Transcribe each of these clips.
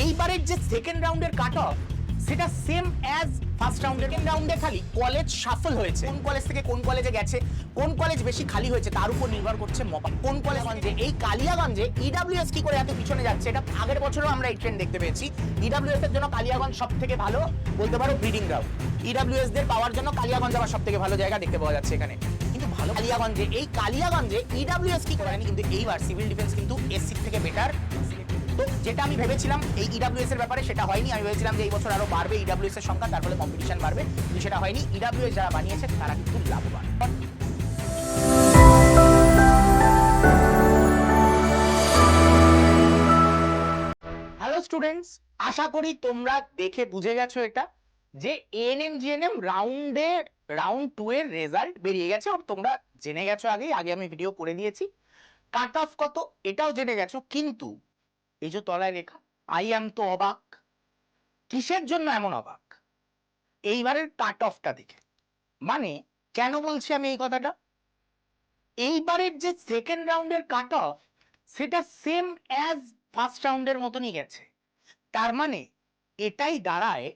এইবারের যে সেকেন্ড রাউন্ডের কাট অফ সেটা সেম অ্যাজ ফার্স্ট রাউন্ডের সেকেন্ড রাউন্ডে খালি কলেজ সাফল হয়েছে। কোন কলেজ থেকে কোন কলেজে গেছে, কোন কলেজ বেশি খালি হয়েছে, তার উপর নির্ভর করছে মপা কোন কলেজগঞ্জে এই কালিয়াগঞ্জে ইডাব্লিউএস কি করে এত পিছনে যাচ্ছে, এটা আগের বছরও আমরা এই ট্রেন্ড দেখতে পেয়েছি। ইডাব্লিউএস এর জন্য কালিয়াগঞ্জ সব থেকে ভালো, বলতে পারো ব্রিডিং গ্রাউন্ড ইডাব্লিউএস দের পাওয়ার জন্য কালিয়াগঞ্জ আবার সব থেকে ভালো জায়গা দেখতে পাওয়া যাচ্ছে এখানে। কিন্তু ভালো কালিয়াগঞ্জে, এই কালিয়াগঞ্জে ইডাব্লিউএস কি করেনি কিন্তু এইবার সিভিল ডিফেন্স কিন্তু এসসি থেকে বেটার যেটা আমি ভেবেছিলাম এই ইডাব্লিউএস এর ব্যাপারে, সেটা হয়নি। আমি ভেবেছিলাম যে এই বছর আরও বাড়বে ইডাব্লিউএস এর সংখ্যা তার ফলে কম্পিটিশন বাড়বে। কিন্তু সেটা হয়নি। ইডাব্লিউএস যারা বানিয়েছে, তারা কিন্তু লাভবান। হ্যালো স্টুডেন্টস আশা করি তোমরা দেখে বুঝে গেছো এটা, যে এএনএম জিএনএম রাউন্ডে রাউন্ড টু এর রেজাল্ট বেরিয়ে গেছে। আর তোমরা জেনে গেছো আগে আগে আমি ভিডিও করে দিয়েছি। কাট অফ কত, এটাও জেনে গেছো। কিন্তু এই যে তলায় লেখা আই অ্যাম তো অবাক। কিসের জন্য এমন অবাক? এইবারের কাট অফটা দেখে। মানে কেন বলছি আমি এই কথাটা? এইবারের যে সেকেন্ড রাউন্ডের কাট অফ সেটা সেম অ্যাজ ফার্স্ট রাউন্ডের মতনই গেছে। তার মানে এটাই দাঁড়ায়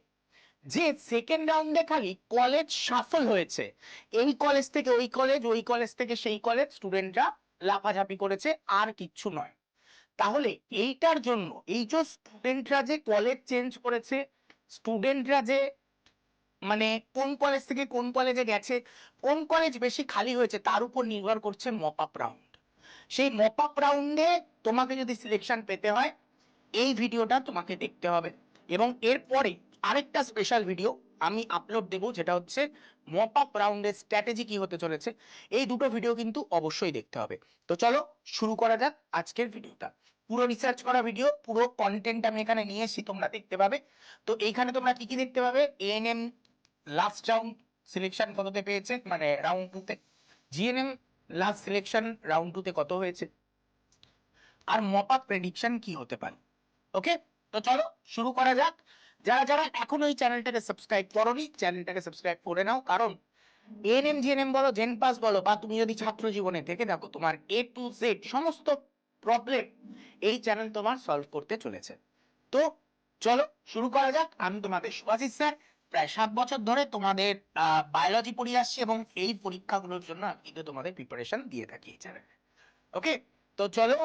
যে সেকেন্ড রাউন্ডে খালি কলেজ সাফল হয়েছে। এই কলেজ থেকে ওই কলেজ ওই কলেজ থেকে সেই কলেজ স্টুডেন্টরা লাফাঝাপি করেছে, আর কিচ্ছু নয়। তাহলে এইটার জন্য, এই যে স্টুডেন্টরা যে কলেজ চেঞ্জ করেছে স্টুডেন্টরা যে মানে কোন কলেজ থেকে কোন কলেজে গেছে, কোন কলেজ বেশি খালি হয়েছে, তার উপর নির্ভর করছে মপ আপ রাউন্ড সেই মপ আপ রাউন্ডে তোমাকে যদি সিলেকশন পেতে হয়, এই ভিডিওটা তোমাকে দেখতে হবে। এবং এরপরে আরেকটা স্পেশাল ভিডিও আমি আপলোড দেবো, যেটা হচ্ছে মপ আপ রাউন্ডের স্ট্র্যাটেজি কি হতে চলেছে, এই দুটো ভিডিও কিন্তু অবশ্যই দেখতে হবে। তো চলো শুরু করা যাক আজকের ভিডিওটা পুরো রিসার্চ করা ভিডিও পুরো কন্টেন্ট আমি এখানে নিয়ে এসেছি, তোমরা দেখতে পাবে। তো এইখানে তোমরা কি কি দেখতে পাবে? এএনএম লাস্ট রাউন্ড সিলেকশন কততে পেয়েছে? মানে রাউন্ড টুতে জিএনএম লাস্ট সিলেকশন রাউন্ড টুতে কত হয়েছে? আর মপ আপ প্রেডিকশন কি হতে পারে? ওকে তো চলো শুরু করা যাক। যারা যারা এখনও এই চ্যানেলটাকে সাবস্ক্রাইব করোনি, চ্যানেলটাকে সাবস্ক্রাইব করে নাও। কারণ এএনএম জিএনএম বলো জেন পাস বলো, বা তুমি যদি ছাত্র জীবনে থেকে দেখো, তোমার এ টু জেড সমস্ত প্রবলেম এই চ্যানেল তোমার সলভ করতে চলেছে। তো চলো, শুরু করা যাক। আমি তোমাদের সুভাষিস স্যার, প্রায় সাত বছর ধরে তোমাদের বায়োলজি পড়িয়ে আসছি এবং এই পরীক্ষাগুলোর জন্য আমি কিন্তু তোমাদের প্রিপারেশন দিয়ে থাকি এই চ্যানেলে ওকে তো চলো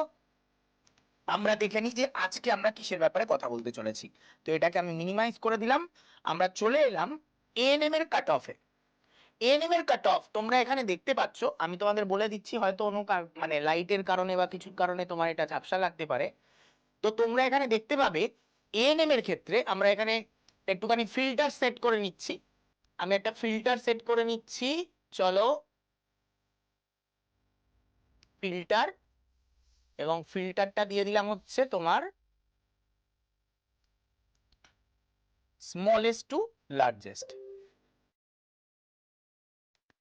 আমরা দেখে নিই যে আজকে আমরা কিসের ব্যাপারে কথা বলতে চলেছি। তো এটাকে আমি মিনিমাইজ করে দিলাম। আমরা চলে এলাম এএনএম এর কাট অফে এএনএম এর কাট অফ তোমরা এখানে দেখতে পাচ্ছ, আমি তোমাদের বলে দিচ্ছি হয়তো কার- মানে লাইটের কারণে বা কিছুর কারণে তোমার এটা ঝাপসা লাগতে পারে। তো তোমরা এখানে দেখতে পাবে এএনএম এর ক্ষেত্রে আমরা এখানে একটুখানি ফিল্টার সেট করে নিচ্ছি। আমি একটা ফিল্টার সেট করে নিচ্ছি। চলো ফিল্টার এবং ফিল্টারটা দিয়ে দিলাম হচ্ছে তোমার স্মলেস্ট টু লার্জেস্ট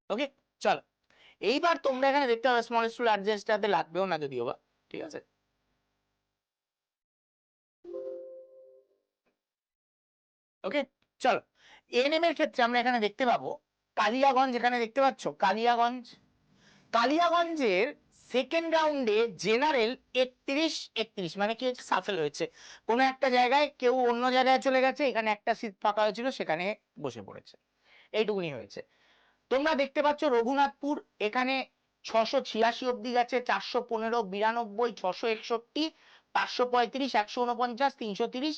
ওকে চলো। এইবার তোমরা এখানে দেখতে পাবে স্মলেস্ট টু লার্জেস্টটাতে লাগবেও না যদিও বা, ঠিক আছে? ওকে চলো। এএনএম এর ক্ষেত্রে আমরা এখানে দেখতে পাবো কালিয়াগঞ্জ, এখানে দেখতে পাচ্ছ? কালিয়াগঞ্জ। কালিয়াগঞ্জের সেকেন্ড রাউন্ডে জেনারেল একত্রিশ একত্রিশ মানে কি হচ্ছে সাফেল হয়েছে। কোনো একটা জায়গায় কেউ অন্য জায়গায় চলে গেছে, এখানে একটা সিট ফাঁকা হয়েছিল, সেখানে বসে পড়েছে। এইটুকুনি হয়েছে। তোমরা দেখতে পাচ্ছ রঘুনাথপুর, এখানে ছশো ছিয়াশি অব্দি গেছে, চারশো পনেরো, বিরানব্বই, ছশো একষট্টি, পাঁচশো পঁয়ত্রিশ, একশো উনপঞ্চাশ তিনশো তিরিশ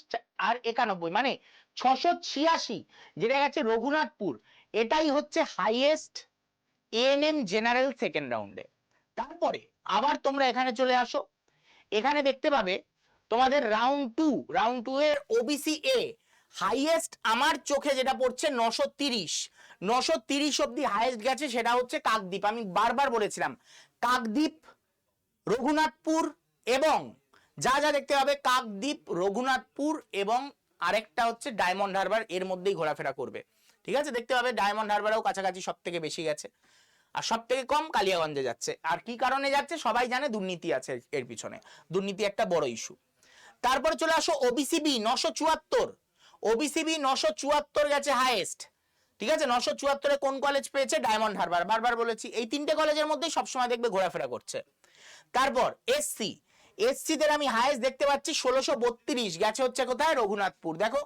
আর একানব্বই। মানে ছশো ছিয়াশি যেটা গেছে রঘুনাথপুর, এটাই হচ্ছে হাইয়েস্ট এএনএম জেনারেল সেকেন্ড রাউন্ডে তারপরে আবার তোমরা এখানে চলে আসো। এখানে দেখতে পাবে তোমাদের রাউন্ড টু রাউন্ড টু এর ওবিসি এ হাইয়েস্ট আমার চোখে যেটা পড়ছে নশো তিরিশ। নশো তিরিশ অব্দি হাইয়েস্ট গেছে সেটা হচ্ছে কাকদ্বীপ। আমি বারবার বলেছিলাম, কাকদ্বীপ, রঘুনাথপুর এবং যা যা দেখতে পাবে কাকদ্বীপ, রঘুনাথপুর এবং আরেকটা হচ্ছে ডায়মন্ড হারবার এর মধ্যেই ঘোরাফেরা করবে। ঠিক আছে? দেখতে পাবে ডায়মন্ড হারবারও কাছাকাছি সব থেকে বেশি গেছে। আর সব থেকে কম কালিয়াগঞ্জে যাচ্ছে। আর কি কারণে যাচ্ছে? সবাই জানে দুর্নীতি আছে এর পিছনে। দুর্নীতি একটা বড় ইস্যু তারপরে চলে আসো ওবিসিবি নশো চুয়াত্তর। ওবিসিবি নশো চুয়াত্তর গেছে হাইয়েস্ট ঠিক আছে? নশো চুয়াত্তরে কোন কলেজ পেয়েছে? ডায়মন্ড হারবার বারবার বলেছি, এই তিনটে কলেজের মধ্যেই সবসময় দেখবে ঘোরাফেরা করছে। তারপর এসসি এসসিদের আমি হায়েস্ট দেখতে পাচ্ছি ষোলোশো বত্রিশ। গেছে হচ্ছে কোথায়? রঘুনাথপুর। দেখো।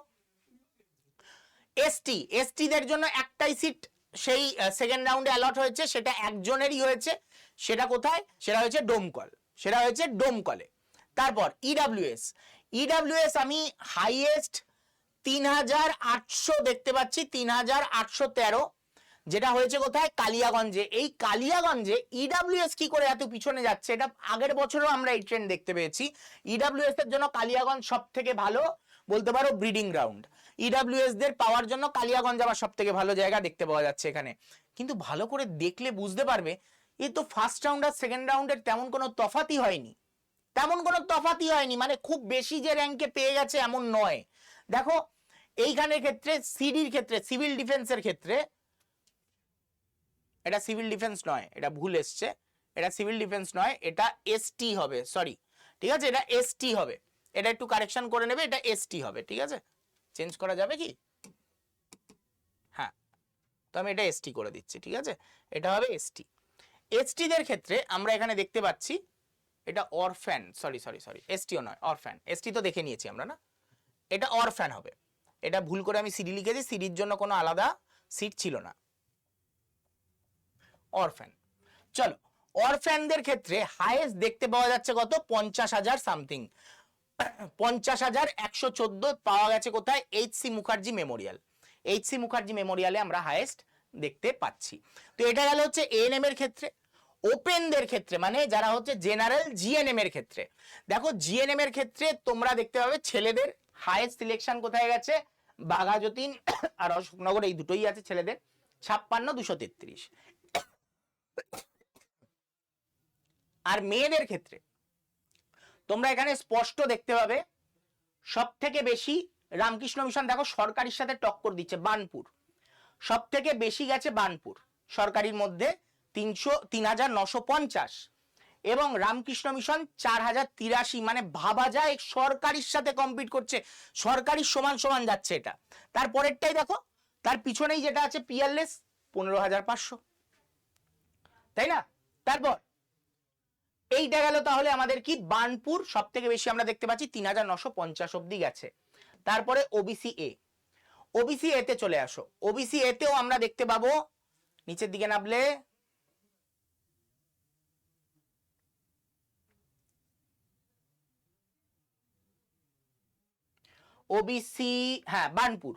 এসটি এসটিদের জন্য একটাই সিট সেই সেকেন্ড রাউন্ডে অ্যালট হয়েছে, সেটা একজনেরই হয়েছে। সেটা কোথায়? সেটা হয়েছে ডোমকল। সেটা হয়েছে ডোমকলে। তারপর ইডাব্লিউএস ইডাব্লিউএস আমি হাইয়েস্ট তিন হাজার আটশো দেখতে পাচ্ছি তিন হাজার আটশো তেরো, যেটা হয়েছে কোথায়? কালিয়াগঞ্জে। এই কালিয়াগঞ্জে ইডাব্লিউএস কি করে এত পিছনে যাচ্ছে? এটা আগের বছরও আমরা এই ট্রেন্ড দেখতে পেয়েছি। ইডাব্লিউএস এর জন্য কালিয়াগঞ্জ সব থেকে ভালো, বলতে পারো ব্রিডিং গ্রাউন্ড ইডাব্লিউএস দের পাওয়ার জন্য কালিয়াগঞ্জ আবার সব থেকে ভালো জায়গা দেখতে পাওয়া যাচ্ছে এখানে। কিন্তু ভালো করে দেখলে বুঝতে পারবে, এ তো ফার্স্ট রাউন্ড আর সেকেন্ড রাউন্ডের তেমন কোনো তফাতই হয়নি। তেমন কোনো তফাতই হয়নি মানে খুব বেশি যে র্যাঙ্কে পেয়ে গেছে এমন নয়। দেখো, এইখানের ক্ষেত্রে, সিডির ক্ষেত্রে সিভিল ডিফেন্সের ক্ষেত্রে, এটা সিভিল ডিফেন্স নয়, এটা ভুল এসছে। এটা সিভিল ডিফেন্স নয়, এটা এসটি হবে সরি ঠিক আছে, এটা এসটি হবে। এটা একটু কারেকশন করে নেবে, এটা এসটি হবে, ঠিক আছে? চেঞ্জ করা যাবে কি? হ্যাঁ। তো আমি এটা এসটি করে দিচ্ছি, ঠিক আছে? এটা হবে এসটি এসটিদের ক্ষেত্রে আমরা এখানে দেখতে পাচ্ছি, এটা অরফ্যান সরি সরি সরি এসটিও নয় অরফ্যান এসটি তো দেখে নিয়েছি আমরা, না? এটা অরফ্যান হবে। এটা ভুল করে আমি সিডি লিখেছি, সিডির জন্য কোনো আলাদা সিট ছিল না। অরফ্যান চলো অরফ্যানদের ক্ষেত্রে হাইয়েস্ট দেখতে পাওয়া যাচ্ছে কত? পঞ্চাশ হাজার সামথিং পঞ্চাশ হাজার একশো চোদ্দ পাওয়া গেছে কোথায়? H C Mukherjee memorial H C Mukherjee মেমোরিয়ালে আমরা হায়েস্ট দেখতে পাচ্ছি। তো এটা গেল হচ্ছে এএনএম এর ক্ষেত্রে ওপেনদের ক্ষেত্রে মানে যারা হচ্ছে জেনারেল জিএনএম এর ক্ষেত্রে। দেখো জিএনএম এর ক্ষেত্রে তোমরা দেখতে পাবে ছেলেদের হায়েস্ট সিলেকশন কোথায় গেছে? বাঘাযতীন আর অশোকনগর, এই দুটোই আছে ছেলেদের। ছাপ্পান্ন দুশো তেত্রিশ। আর মেয়েদের ক্ষেত্রে তোমরা এখানে স্পষ্ট দেখতে পাবে সব থেকে বেশি রামকৃষ্ণ মিশন দেখো সরকারির সাথে টক্কর দিচ্ছে, বানপুর। সব থেকে বেশি গেছে বানপুর, সরকারির মধ্যে তিনশো, তিন হাজার নশো পঞ্চাশ। এবং রামকৃষ্ণ মিশন চার হাজার তিরাশি মানে ভাবা যায় সরকারির সাথে কম্পিট করছে সরকারির সমান সমান যাচ্ছে এটা। তারপরেরটাই দেখো, তার পিছনেই যেটা আছে পিয়ারলেস পনেরো হাজার পাঁচশো। তাই না? তারপর এইটা গেল তাহলে আমাদের কি? বানপুর সব থেকে বেশি আমরা দেখতে পাচ্ছি, তিন হাজার নশো পঞ্চাশ অব্দি গেছে। তারপরে ওবিসি এ ওবিসি এতে চলে আসো। ওবিসি এতেও আমরা দেখতে পাবো, নিচের দিকে নামলে ওবিসি হ্যাঁ বানপুর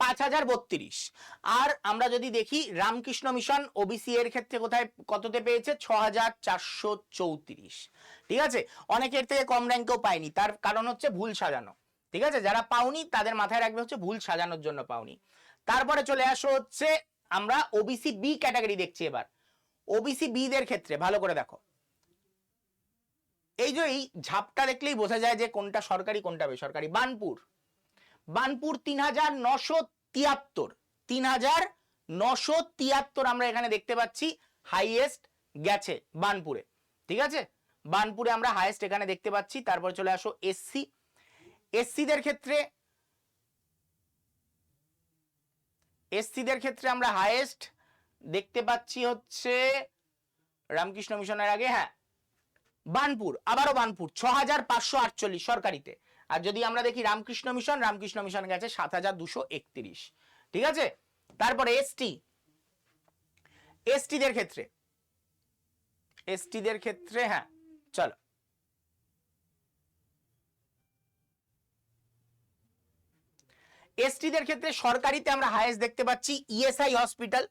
পাঁচ হাজার বত্রিশ। আর আমরা যদি দেখি রামকৃষ্ণ মিশন ওবিসি এর ক্ষেত্রে কোথায় কততে পেয়েছে? ছ হাজার চারশো চৌত্রিশ। ঠিক আছে? অনেকের থেকে কম র্যাঙ্কেও পায়নি তার কারণ হচ্ছে ভুল সাজানো। ঠিক আছে? যারা পাওনি, তাদের মাথায় রাখবে হচ্ছে ভুল সাজানোর জন্য পাওনি। তারপরে চলে আসো হচ্ছে আমরা ওবিসি বি ক্যাটাগরি দেখছি এবার। ওবিসি বি দের ক্ষেত্রে, ভালো করে দেখো। এই যে এই ঝাপটা দেখলেই বোঝা যায় যে কোনটা সরকারি, কোনটা বেসরকারি। বানপুর। বানপুর তিন হাজার নশো তিয়াত্তর। তিন হাজার নশো তিয়াত্তর আমরা এখানে দেখতে পাচ্ছি হাইয়েস্ট গেছে বানপুরে। ঠিক আছে? বানপুরে আমরা হাইয়েস্ট এখানে দেখতে পাচ্ছি। তারপর চলে আসো এসসি এসসিদের ক্ষেত্রে এসসিদের ক্ষেত্রে আমরা হাইয়েস্ট দেখতে পাচ্ছি হচ্ছে রামকৃষ্ণ মিশনের আগে হ্যাঁ বানপুর, আবারও বানপুর ছ হাজার পাঁচশো আটচল্লিশ সরকারিতে। আর যদি আমরা দেখি রামকৃষ্ণ মিশন রামকৃষ্ণ মিশন গেছে সাত হাজার দুশো একত্রিশ। ঠিক আছে? তারপরে এসটি এসটিদের ক্ষেত্রে। এসটিদের ক্ষেত্রে হ্যাঁ চলো। এসটিদের ক্ষেত্রে সরকারিতে আমরা হাইয়েস্ট দেখতে পাচ্ছি ইএসআই হসপিটাল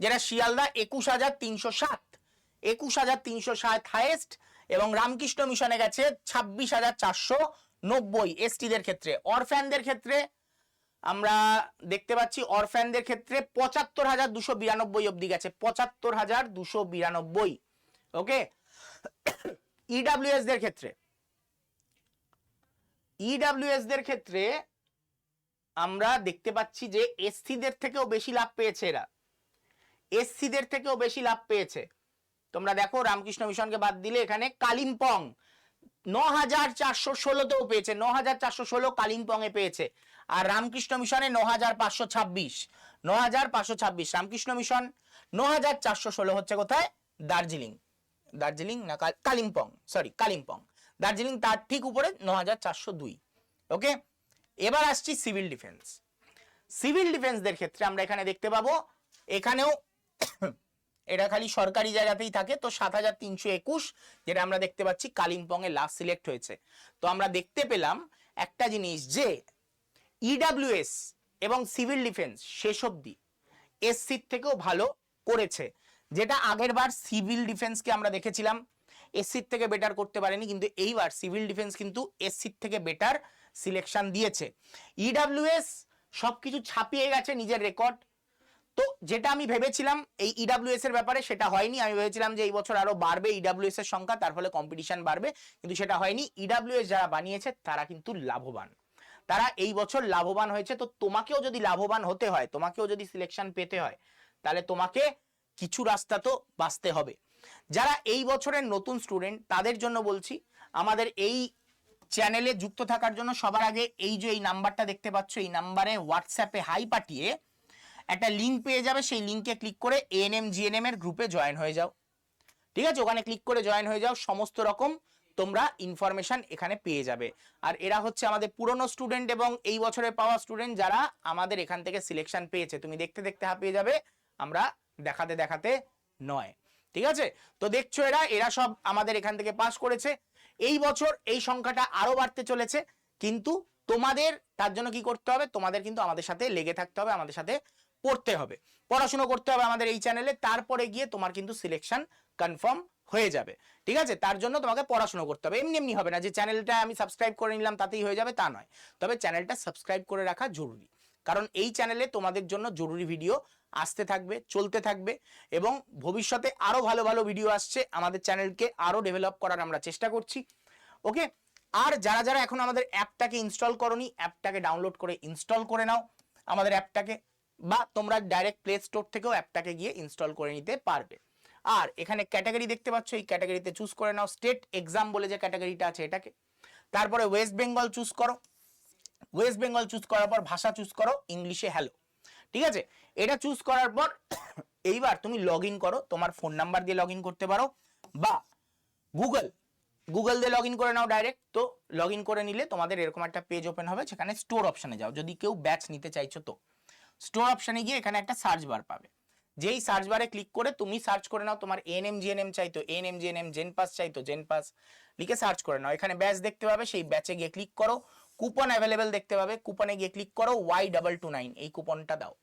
যেটা শিয়ালদা একুশ হাজার তিনশো সাত। একুশ হাজার তিনশো সাত হাইয়েস্ট এবং রামকৃষ্ণ মিশনে গেছে ছাব্বিশ হাজার চারশো নব্বই এসটিদের ক্ষেত্রে, অরফ্যানদের ক্ষেত্রে, আমরা দেখতে পাচ্ছি অরফ্যানদের ক্ষেত্রে পঁচাত্তর হাজার দুশো বিরানব্বই অব্দি গেছে, পঁচাত্তর হাজার দুশো বিরানব্বই, ওকে? ইডাব্লিউএস দের ক্ষেত্রে ইডাব্লিউএস দের ক্ষেত্রে আমরা দেখতে পাচ্ছি যে এসসিদের থেকেও বেশি লাভ পেয়েছে এরা। এসসিদের থেকেও বেশি লাভ পেয়েছে। তোমরা দেখো, রামকৃষ্ণ মিশনকে বাদ দিলে এখানে কালিম্পং ন হাজার চারশো ষোলোতেও পেয়েছে ন হাজার চারশো ষোলো কালিম্পং এ পেয়েছে। আর রামকৃষ্ণ মিশনে ন হাজার পাঁচশো ছাব্বিশ ন হাজার পাঁচশো ছাব্বিশ, রামকৃষ্ণ মিশন ন হাজার চারশো ষোলো হচ্ছে কোথায়? দার্জিলিং। দার্জিলিং না কালিম্পং সরি কালিম্পং। দার্জিলিং তার ঠিক উপরে ন হাজার চারশো দুই। ওকে এবার আসছি সিভিল ডিফেন্স। সিভিল ডিফেন্সদের ক্ষেত্রে আমরা এখানে দেখতে পাবো, এখানেও এটা খালি সরকারি জায়গাতেই থাকে। তো সাত হাজার তিনশো একুশ, যেটা আমরা দেখতে পাচ্ছি কালিম্পং এ লাস্ট সিলেক্ট হয়েছে। তো আমরা দেখতে পেলাম একটা জিনিস যে ইডাব্লিউএস এবং সিভিল ডিফেন্স শেষ অব্দি এসসির থেকেও ভালো করেছে। যেটা আগের বার সিভিল ডিফেন্সকে আমরা দেখেছিলাম। এসসির থেকে বেটার করতে পারেনি, কিন্তু এইবার সিভিল ডিফেন্স কিন্তু এসসির থেকে বেটার সিলেকশন দিয়েছে। ইডাব্লিউএস সবকিছু ছাপিয়ে গেছে নিজের রেকর্ড তো যেটা আমি ভেবেছিলাম, এই ইডাব্লিউএস এর ব্যাপারে সেটা হয়নি। আমি ভেবেছিলাম যে এই বছর আরও বাড়বে ইডাব্লিউএস এর সংখ্যা, তার ফলে কম্পিটিশন বাড়বে, কিন্তু সেটা হয়নি। ইডাব্লিউএস যারা বানিয়েছে, তারা কিন্তু লাভবান। তারা এই বছর লাভবান হয়েছে। তো তোমাকেও যদি লাভবান হতে হয়, তোমাকেও যদি সিলেকশন পেতে হয়, তাহলে তোমাকে কিছু রাস্তা তো বাঁচতে হবে। যারা এই বছরের নতুন স্টুডেন্ট তাদের জন্য বলছি, আমাদের এই চ্যানেলে যুক্ত থাকার জন্য সবার আগে এই যে এই নাম্বারটা দেখতে পাচ্ছ, এই নাম্বারে হোয়াটসঅ্যাপে হাই পাঠিয়ে একটা লিঙ্ক পেয়ে যাবে, সেই লিঙ্কে ক্লিক করে এএনএম জিএনএম এর গ্রুপে জয়েন হয়ে যাও। ঠিক আছে? ওখানে ক্লিক করে জয়েন হয়ে যাও, সমস্ত রকম তোমরা ইনফরমেশন এখানে পেয়ে যাবে। আর এরা হচ্ছে আমাদের পুরনো স্টুডেন্ট এবং এই বছরে পাওয়া স্টুডেন্ট যারা আমাদের এখান থেকে সিলেকশন পেয়েছে। তুমি দেখতে দেখতে হাঁপিয়ে যাবে, আমরা দেখাতে দেখাতে নয়। ঠিক আছে? তো দেখছ এরা এরা সব আমাদের এখান থেকে পাস করেছে। এই বছর এই সংখ্যাটা আরও বাড়তে চলেছে, কিন্তু তোমাদের, তার জন্য কি করতে হবে? তোমাদের কিন্তু আমাদের সাথে লেগে থাকতে হবে, আমাদের সাথে পড়তে হবে। পড়াশোনা করতে হবে আমাদের এই চ্যানেলে তারপরে গিয়ে তোমার কিন্তু সিলেকশন কনফার্ম হয়ে যাবে। ঠিক আছে? তার জন্য তোমাকে পড়াশোনা করতে হবে। এমনি এমনি হবে না যে চ্যানেলটা আমি সাবস্ক্রাইব করে নিলাম, তাতেই হয়ে যাবে, তা নয়। তবে চ্যানেলটা সাবস্ক্রাইব করে রাখা জরুরি। কারণ এই চ্যানেলে তোমাদের জন্য জরুরি ভিডিও আসতে থাকবে, চলতে থাকবে এবং ভবিষ্যতে আরও ভালো ভালো ভিডিও আসছে। আমাদের চ্যানেলকে আরও ডেভেলপ করার আমরা চেষ্টা করছি। ওকে? আর যারা যারা এখন আমাদের অ্যাপটাকে ইনস্টল করনি অ্যাপটাকে ডাউনলোড করে ইনস্টল করে নাও। আমাদের অ্যাপটাকে বা তোমরা ডাইরেক্ট প্লে স্টোর থেকেও অ্যাপটাকে গিয়ে ইনস্টল করে নিতে পারবে। আর এখানে ক্যাটাগরি দেখতে পাচ্ছ, এই ক্যাটাগরিতে চুজ করে নাও স্টেট এক্সাম বলে যে ক্যাটাগরিটা আছে এটাকে। তারপরে ওয়েস্ট বেঙ্গল চুজ করো। ওয়েস্ট বেঙ্গল চুজ করার পর ভাষা চুজ করো ইংলিশে হ্যালো ঠিক আছে? এটা চুজ করার পর এইবার তুমি লগ ইন করো, তোমার ফোন নাম্বার দিয়ে লগ করতে পারো, বা গুগল গুগল দিয়ে লগ করে নাও ডাইরেক্ট তো লগ করে নিলে তোমাদের এরকম একটা পেজ ওপেন হবে, সেখানে স্টোর অপশনে যাও। যদি কেউ ব্যাচ নিতে চাইছো তো। স্টোর অপশনে গিয়ে এখানে একটা সার্চ বার পাবে। যেই সার্চ বারে ক্লিক করে তুমি সার্চ করে নাও তোমার এনএম জিএনএম চাইতো এনএম জিএনএম জেন পাস চাইতো জেন পাস লিখে সার্চ করে নাও। এখানে ব্যাচ দেখতে পাবে, সেই ব্যাচে গিয়ে ক্লিক করো। কুপন অ্যাভেলেবেল দেখতে পাবে কুপনে গিয়ে ক্লিক করো ওয়াই ডাবল টু নাইন এই কুপনটা দাও।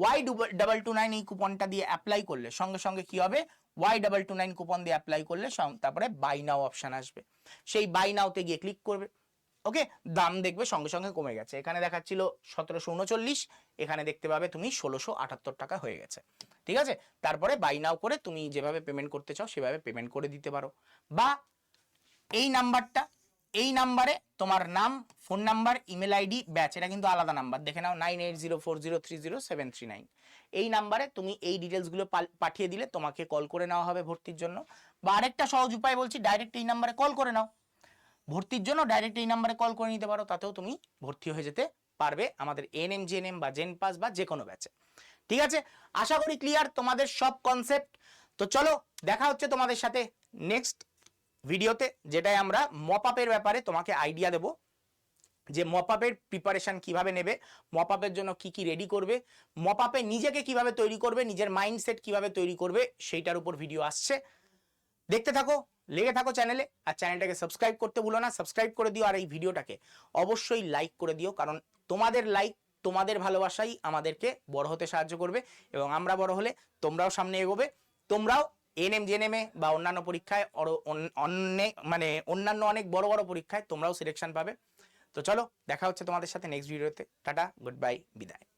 ওয়াই ডাবল টু নাইন এই কুপনটা দিয়ে অ্যাপ্লাই করলে সঙ্গে সঙ্গে কি হবে? Y double two nine coupon দিয়ে অ্যাপ্লাই করলে তারপরে বাই নাও অপশন আসবে। সেই বাই নাওতে গিয়ে ক্লিক করবে। ওকে দাম দেখবে সঙ্গে সঙ্গে কমে গেছে। এখানে দেখাচ্ছিল সতেরোশো উনচল্লিশ, এখানে দেখতে পাবে তুমি ষোলোশো আটাত্তর টাকা হয়ে গেছে। ঠিক আছে? তারপরে বাই নাও করে তুমি যেভাবে পেমেন্ট করতে চাও, সেভাবে পেমেন্ট করে দিতে পারো। বা এই নাম্বারটা, এই নাম্বারে তোমার নাম phone number email ID batch এটা কিন্তু আলাদা নাম্বার। দেখে নাও nine eight zero four zero three zero seven three nine এই নাম্বারে তুমি এই ডিটেলসগুলো পাঠিয়ে দিলে তোমাকে কল করে নেওয়া হবে ভর্তির জন্য। বা আরেকটা সহজ উপায় বলছি ডাইরেক্ট এই নাম্বারে কল করে নাও। ভর্তির জন্য ডাইরেক্ট এই নাম্বারে কল করে নিতে পারো, তাতেও তুমি ভর্তি হয়ে যেতে পারবে আমাদের এনএম জেএনএম বা জেন পাস বা যে কোনো ব্যাচে ঠিক আছে? আশা করি ক্লিয়ার তোমাদের সব কনসেপ্ট তো চলো, দেখা হচ্ছে তোমাদের সাথে নেক্সট ভিডিওতে যেটাই আমরা মপআপের ব্যাপারে তোমাকে আইডিয়া দেব। যে মপআপের প্রিপারেশন কীভাবে নেবে মপআপের জন্য কি কি রেডি করবে মপআপে নিজেকে কীভাবে তৈরি করবে, নিজের মাইন্ডসেট কীভাবে তৈরি করবে, সেইটার উপর ভিডিও আসছে। দেখতে থাকো। লেগে থাকো চ্যানেলে আর চ্যানেলটাকে সাবস্ক্রাইব করতে ভুলো না সাবস্ক্রাইব করে দিও আর এই ভিডিওটাকে। অবশ্যই লাইক করে দিও, কারণ তোমাদের লাইক তোমাদের ভালোবাসাই আমাদেরকে বড় হতে সাহায্য করবে এবং আমরা বড় হলে তোমরাও সামনে এগোবে। তোমরাও এনএম জেনএমএ বা অন্যান্য পরীক্ষায় অর- অন- অনেক মানে অন্যান্য অনেক বড় বড় পরীক্ষায় তোমরাও সিলেকশন পাবে। তো চলো, দেখা হচ্ছে তোমাদের সাথে নেক্সট ভিডিওতে টাটা গুড বাই বিদায়।